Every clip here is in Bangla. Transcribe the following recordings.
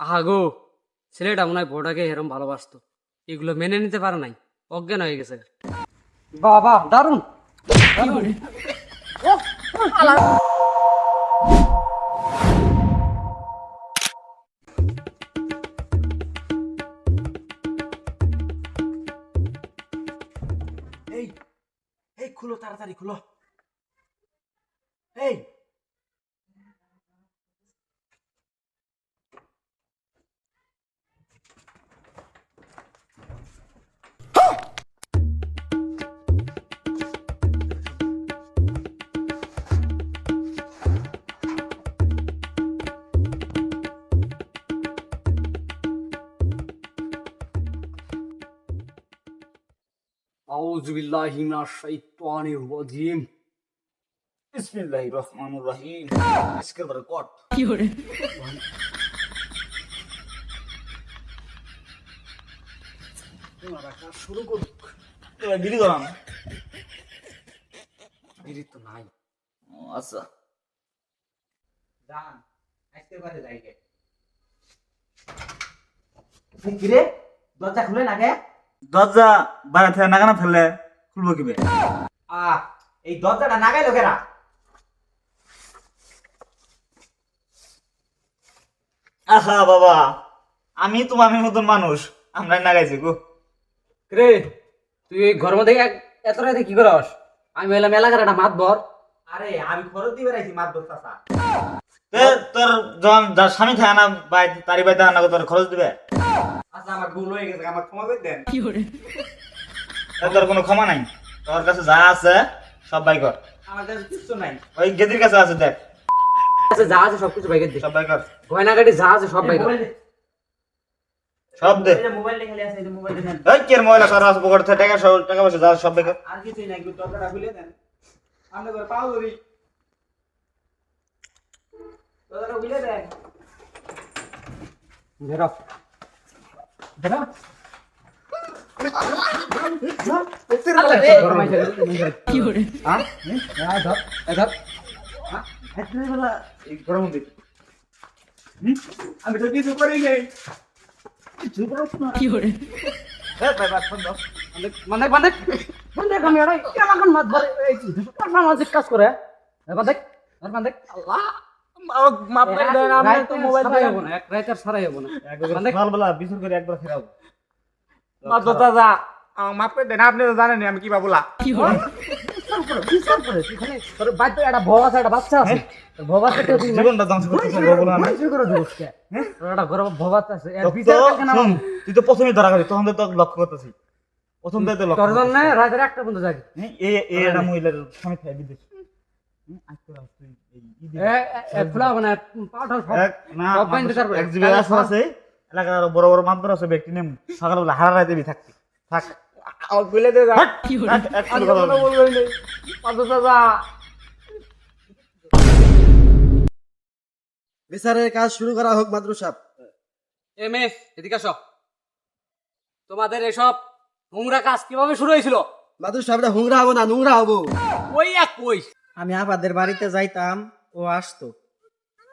আহা গো ছেলেটা মনে হয় বউটাকে এরম ভালোবাসতো। এগুলো মেনে নিতে পারে নাই। অজ্ঞান হয়ে গেছে। বাবা দারুণ। এই এই, খুলো, তাড়াতাড়ি খুলো। এই শুরু করুক। বিলি করাম দেরি তো নাই। আচ্ছা। যান যাই গে। দরজা খুলে না দরজা বাইরে থেকে নাগানা ফেললে খুলবো কিবে? আ এই দরজাটা নাগাই লোকেরা আহা বাবা আমি তো আমি মতন মানুষ আমরা নাগাইছি গো। রে তুই এই ঘরের মধ্যে এক- এত রাতে কি করস? আমি এলাম এলাকার একটা মাত ভর আরে আমি খরচ দিয়ে বেড়াইছি মাছ ধরতাছা তে তোর যখন যার স্বামী থাকে না বাই তারি বাই তোর খরচ দিবে? আমার ভুল হয়ে গেছে আমার ক্ষমা করে দেন। তোর কোনো ক্ষমা নাই? তোর কাছে যা আছে সব বাই কর। আমার কাছে কিছু নাই। ওই গেদির কাছে আছে দেখ। আচ্ছা যা আছে সবকিছু বাইকের দে। সব বাই কর। গয়নাগাটি যা আছে সব বাইক মোবাইল সব দে। মোবাইল খালি আছে এই মোবাইল দেখেন এই কের কর আছে পকেট থেকে টাকা সব টাকা পয়সা যা সব বাই কর। আর কিছুই নাই একটু দরজাটা খুলে দেন। আমরা করে পাও ধরি। দরজাটা খুলে দেন। বেরো আমি তো কিছু করি নাই। এ ভাই বাদ ফোন দাও। মানে মানে মানে আমি কেমন মাত ধরে? কাজ করে। মানে আল্লাহ। মাপ করে দেন আমি তো মোবাইল সারাই না এক মানে সকালবেলা বিছুর করে একবার মাপ দাদা আমার মাপ করে দেন আপনি তো জানেন আমি কি বাবুলা কে তুই তো প্রথমেই ধরা খাবি তখন তো লক্ষ্য করতেছি। প্রথম তো লক্ষ্য তোর জন্য রাতের একটা জাগি। হ্যাঁ, এই একটা মহিলার স্বামী বিদেশ আজকে পাউডার না। এক জিবি আছে আছে এলাকার বড় বড় আছে ব্যক্তি নেম সকালবেলা হারা থাকতি থাক দে বিচারের কাজ শুরু করা হোক মাদ্রু সাহেব এ মে এদিকে আসো। তোমাদের এসব নোংরা কাজ কীভাবে শুরু হয়েছিল? মাদ্রু সাহেবটা হুংরা হব না নোংরা হব। ওই এক কই আমি আপাদের বাড়িতে যাইতাম ও আসতো।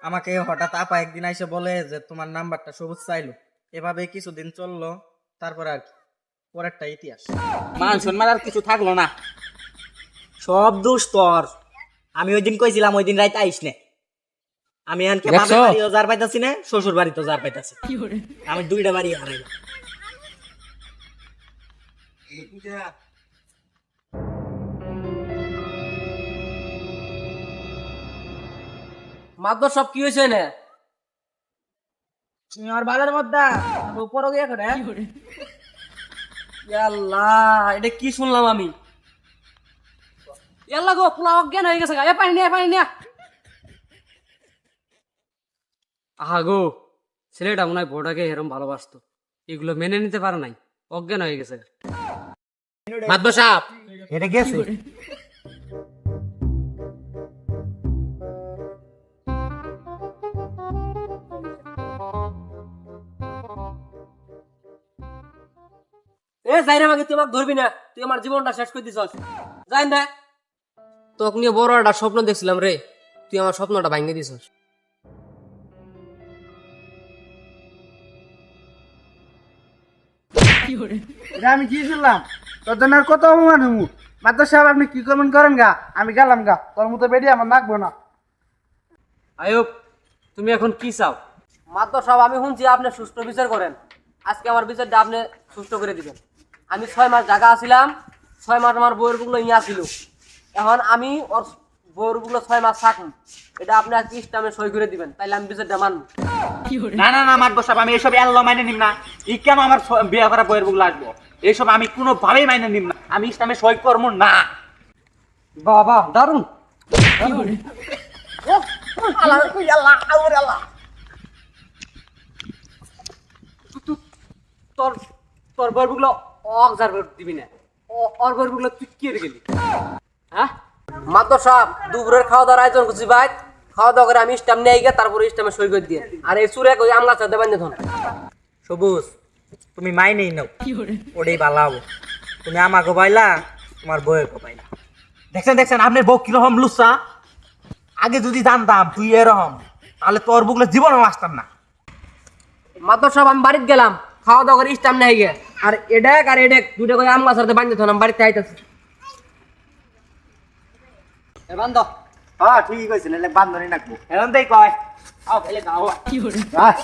আমাকে হঠাৎ আপা একদিন এসে বলে যে তোমার নাম্বারটা সবুজ চাইলো। এভাবে কিছুদিন চলল তারপরে আর কি। পরেরটা ইতিহাস। মান সম্মান আর কিছু থাকল না। সব দোষ তোর। আমি ওই দিন কইছিলাম ওই দিন রাইতে আইস নে। আমি এনকে দেখছ? বাপের বাড়িও যার পাইতাছি না শ্বশুর বাড়িতেও যার পাইতাছি। আমি দুইটা বাড়ি হারাইলাম। মাত্র সব কি হয়েছে না বালের মধ্যে। উপরও গিয়ে করে। আল্লাহ এটা কি শুনলাম আমি? আল্লাহ গো পোলা অজ্ঞান হয়ে গেছে গা। এ পানি নিয়ে পানি নিয়ে আহা গো ছেলেটা মনে হয় বউটাকে এরম ভালোবাসতো। এগুলো মেনে নিতে পারে নাই। অজ্ঞান হয়ে গেছে মাদ্র সাহেব এটা গেছে এ যাইরে মাগে তুই আমাকে ধরবি না। তুই আমার জীবনটা শেষ করে দিছস। যাই না। তোকে নিয়ে বড় একটা স্বপ্ন দেখছিলাম রে। তুই আমার স্বপ্নটা ভাঙিয়ে দিছস। এটা আমি কি শুনলাম? তোর জন্য কত অপমান মাত্র সাহেব আপনি কি করবেন করেন গা? আমি গেলাম গা। তোর মতো বেডি আমার নাকবো না। আয়ুব তুমি এখন কি চাও? মাত্র সব আমি শুনছি আপনি সুষ্ঠু বিচার করেন। আজকে আমার বিচারটা আপনি সুষ্ঠু করে দিবেন। আমি ছয় মাস জায়গা আছিলাম ছয় মাস আমার বইয়ের বুকলো ইয়া ছিল। এখন আমি ওর বইয়ের বুকলো ছয় মাস থাকুন এটা আপনি আজকে ইস্টামে সই করে দিবেন তাইলে আমি বিচারটা মানব। না না না মাতবর সাহেব আমি এইসব এল্লো মাইনে নিম না। ই কেন আমার বিয়ে করা বইয়ের বুক লাগবো? এইসব আমি কোনোভাবেই মাইনে নিম না। আমি ইসলামে সই করব না। বাবা দারুণ তোর তোর বইয়ের বুকলো অগজার দিবি না। বুকলো তুই কি গেলি হ্যাঁ? মাত্র সব দুপুরের খাওয়া দাওয়ার আয়োজন করছি ভাই। খাওয়া দাওয়া করে আমি স্টাম নিয়ে গিয়ে তারপরে স্টামে সই করে দিয়ে। আর এই চুরে কই আমলা চাতে বান্ধে ধন সবুজ তুমি মাইনেই নাও। ওটাই ভালো হব তুমি আমাকে পাইলা তোমার বউয়ের পাইলা দেখছেন দেখছেন আপনার বউ কীরকম লুসা আগে যদি জানতাম তুই এরকম তাহলে তোর বুকলে জীবনও আসতাম না। মাত্র সব আমি বাড়িতে গেলাম খাওয়া দাওয়া করে স্টাম নিয়ে গিয়ে আর এডেক আর এডেক দুটো করে আম চাতে বান্ধে ধন আমি বাড়িতে আইতাছি। এ বান্ধ। হ্যাঁ ঠিকই কইছিল বান্ধবী নাকবো। এখন তাই কয়। আও ফেলে দাও। আয়।